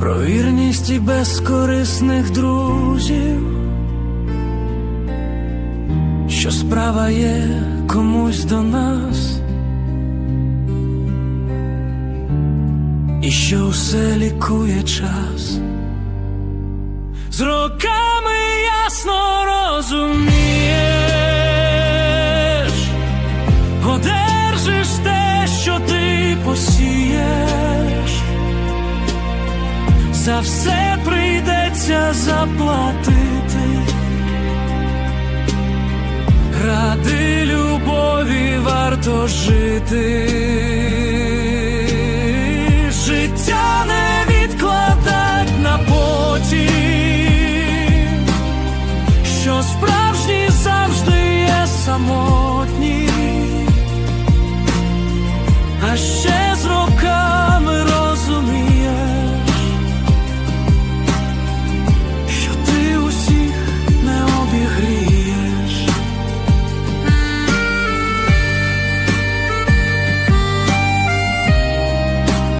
Про вірність і безкорисних друзів, що справа є комусь до нас, і що усе лікує час. З роками ясно за все прийдеться заплатити. Ради любові варто жити. Життя не відкладать на потім, що справжні завжди є самотні,